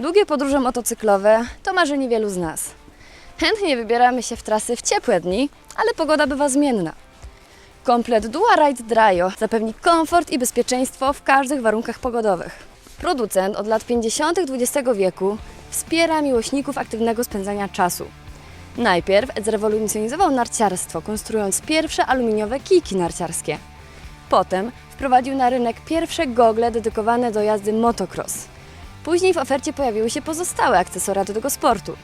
Długie podróże motocyklowe to marzenie wielu z nas. Chętnie wybieramy się w trasy w ciepłe dni, ale pogoda bywa zmienna. Komplet Dua Ride Dryo zapewni komfort i bezpieczeństwo w każdych warunkach pogodowych. Producent od lat 50. XX wieku wspiera miłośników aktywnego spędzania czasu. Najpierw zrewolucjonizował narciarstwo, konstruując pierwsze aluminiowe kijki narciarskie. Potem wprowadził na rynek pierwsze gogle dedykowane do jazdy motocross. Później w ofercie pojawiły się pozostałe akcesoria do tego sportu.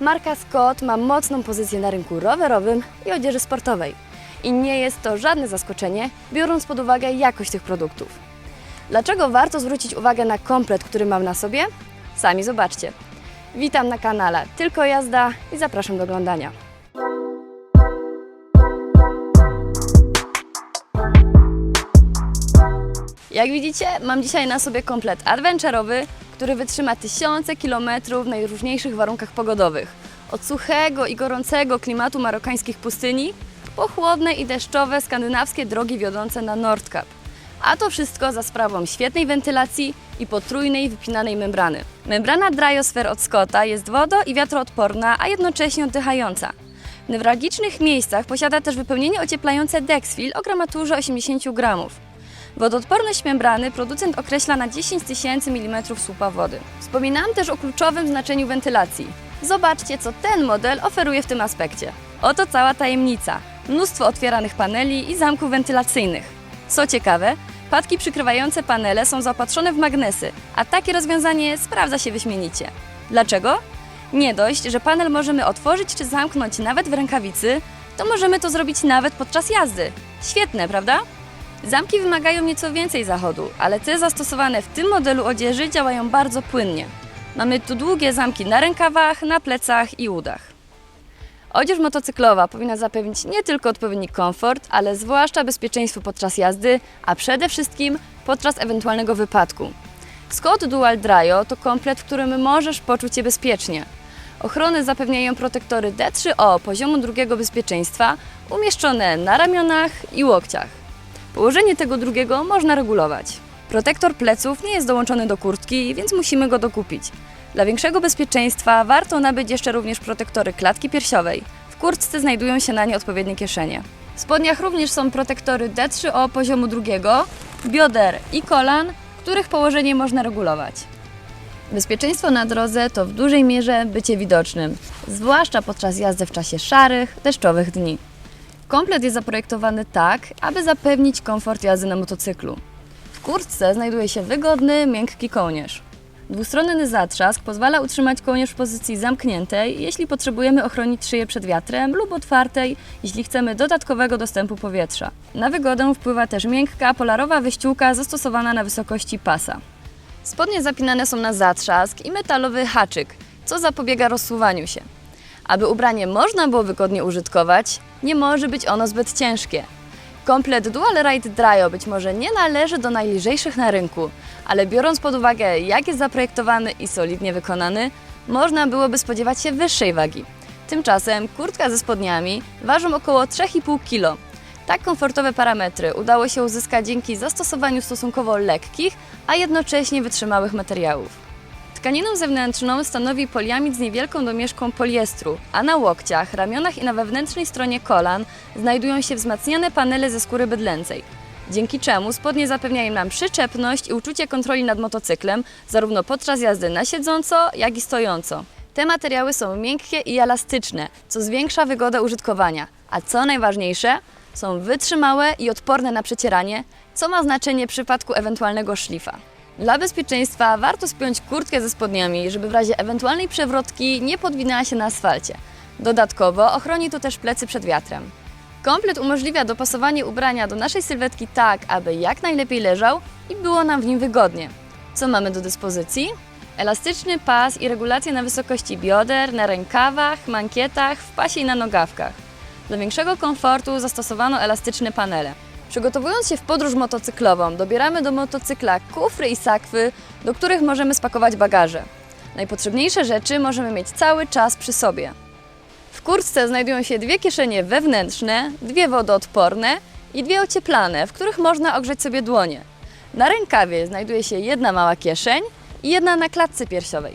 Marka Scott ma mocną pozycję na rynku rowerowym i odzieży sportowej. I nie jest to żadne zaskoczenie, biorąc pod uwagę jakość tych produktów. Dlaczego warto zwrócić uwagę na komplet, który mam na sobie? Sami zobaczcie. Witam na kanale Tylko Jazda i zapraszam do oglądania. Jak widzicie, mam dzisiaj na sobie komplet adventurowy, który wytrzyma tysiące kilometrów w najróżniejszych warunkach pogodowych. Od suchego i gorącego klimatu marokańskich pustyni, po chłodne i deszczowe skandynawskie drogi wiodące na Nordkap. A to wszystko za sprawą świetnej wentylacji i potrójnej wypinanej membrany. Membrana Dryosphere od Scotta jest wodo- i wiatroodporna, a jednocześnie oddychająca. W newralgicznych miejscach posiada też wypełnienie ocieplające Dexfil o gramaturze 80 gramów. Wodoodporność membrany producent określa na 10 tysięcy mm słupa wody. Wspominałam też o kluczowym znaczeniu wentylacji. Zobaczcie, co ten model oferuje w tym aspekcie. Oto cała tajemnica. Mnóstwo otwieranych paneli i zamków wentylacyjnych. Co ciekawe, padki przykrywające panele są zaopatrzone w magnesy, a takie rozwiązanie sprawdza się wyśmienicie. Dlaczego? Nie dość, że panel możemy otworzyć czy zamknąć nawet w rękawicy, to możemy to zrobić nawet podczas jazdy. Świetne, prawda? Zamki wymagają nieco więcej zachodu, ale te zastosowane w tym modelu odzieży działają bardzo płynnie. Mamy tu długie zamki na rękawach, na plecach i udach. Odzież motocyklowa powinna zapewnić nie tylko odpowiedni komfort, ale zwłaszcza bezpieczeństwo podczas jazdy, a przede wszystkim podczas ewentualnego wypadku. Scott Dual Dryo to komplet, w którym możesz poczuć się bezpiecznie. Ochronę zapewniają protektory D3O poziomu drugiego bezpieczeństwa umieszczone na ramionach i łokciach. Położenie tego drugiego można regulować. Protektor pleców nie jest dołączony do kurtki, więc musimy go dokupić. Dla większego bezpieczeństwa warto nabyć jeszcze również protektory klatki piersiowej. W kurtce znajdują się na nie odpowiednie kieszenie. W spodniach również są protektory D3O poziomu drugiego, bioder i kolan, których położenie można regulować. Bezpieczeństwo na drodze to w dużej mierze bycie widocznym, zwłaszcza podczas jazdy w czasie szarych, deszczowych dni. Komplet jest zaprojektowany tak, aby zapewnić komfort jazdy na motocyklu. W kurtce znajduje się wygodny, miękki kołnierz. Dwustronny zatrzask pozwala utrzymać kołnierz w pozycji zamkniętej, jeśli potrzebujemy ochronić szyję przed wiatrem, lub otwartej, jeśli chcemy dodatkowego dostępu powietrza. Na wygodę wpływa też miękka, polarowa wyściółka zastosowana na wysokości pasa. Spodnie zapinane są na zatrzask i metalowy haczyk, co zapobiega rozsuwaniu się. Aby ubranie można było wygodnie użytkować, nie może być ono zbyt ciężkie. Komplet Dual Ride Dryo być może nie należy do najlżejszych na rynku, ale biorąc pod uwagę jak jest zaprojektowany i solidnie wykonany, można byłoby spodziewać się wyższej wagi. Tymczasem kurtka ze spodniami ważą około 3,5 kg. Tak komfortowe parametry udało się uzyskać dzięki zastosowaniu stosunkowo lekkich, a jednocześnie wytrzymałych materiałów. Tkaninę zewnętrzną stanowi poliamid z niewielką domieszką poliestru, a na łokciach, ramionach i na wewnętrznej stronie kolan znajdują się wzmacniane panele ze skóry bydlęcej, dzięki czemu spodnie zapewniają nam przyczepność i uczucie kontroli nad motocyklem, zarówno podczas jazdy na siedząco, jak i stojąco. Te materiały są miękkie i elastyczne, co zwiększa wygodę użytkowania, a co najważniejsze, są wytrzymałe i odporne na przecieranie, co ma znaczenie w przypadku ewentualnego szlifa. Dla bezpieczeństwa warto spiąć kurtkę ze spodniami, żeby w razie ewentualnej przewrotki nie podwinęła się na asfalcie. Dodatkowo ochroni to też plecy przed wiatrem. Komplet umożliwia dopasowanie ubrania do naszej sylwetki tak, aby jak najlepiej leżał i było nam w nim wygodnie. Co mamy do dyspozycji? Elastyczny pas i regulacje na wysokości bioder, na rękawach, mankietach, w pasie i na nogawkach. Dla większego komfortu zastosowano elastyczne panele. Przygotowując się w podróż motocyklową, dobieramy do motocykla kufry i sakwy, do których możemy spakować bagaże. Najpotrzebniejsze rzeczy możemy mieć cały czas przy sobie. W kurtce znajdują się dwie kieszenie wewnętrzne, dwie wodoodporne i dwie ocieplane, w których można ogrzeć sobie dłonie. Na rękawie znajduje się jedna mała kieszeń i jedna na klatce piersiowej.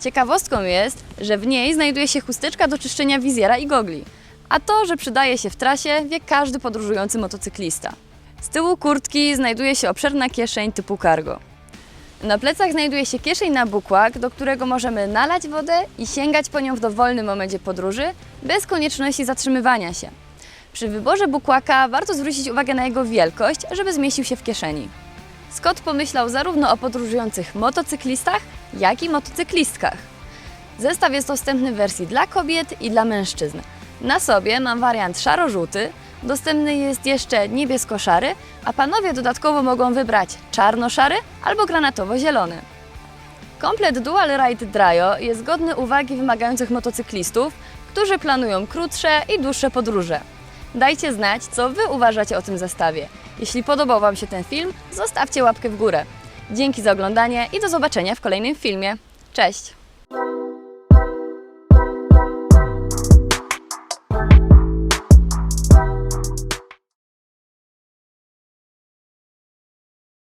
Ciekawostką jest, że w niej znajduje się chusteczka do czyszczenia wizjera i gogli, a to, że przydaje się w trasie, wie każdy podróżujący motocyklista. Z tyłu kurtki znajduje się obszerna kieszeń typu cargo. Na plecach znajduje się kieszeń na bukłak, do którego możemy nalać wodę i sięgać po nią w dowolnym momencie podróży, bez konieczności zatrzymywania się. Przy wyborze bukłaka warto zwrócić uwagę na jego wielkość, żeby zmieścił się w kieszeni. Scott pomyślał zarówno o podróżujących motocyklistach, jak i motocyklistkach. Zestaw jest dostępny w wersji dla kobiet i dla mężczyzn. Na sobie mam wariant szaro-żółty, dostępny jest jeszcze niebiesko-szary, a panowie dodatkowo mogą wybrać czarno-szary albo granatowo-zielony. Komplet Dual Ride Dryo jest godny uwagi wymagających motocyklistów, którzy planują krótsze i dłuższe podróże. Dajcie znać, co Wy uważacie o tym zestawie. Jeśli podobał Wam się ten film, zostawcie łapkę w górę. Dzięki za oglądanie i do zobaczenia w kolejnym filmie. Cześć!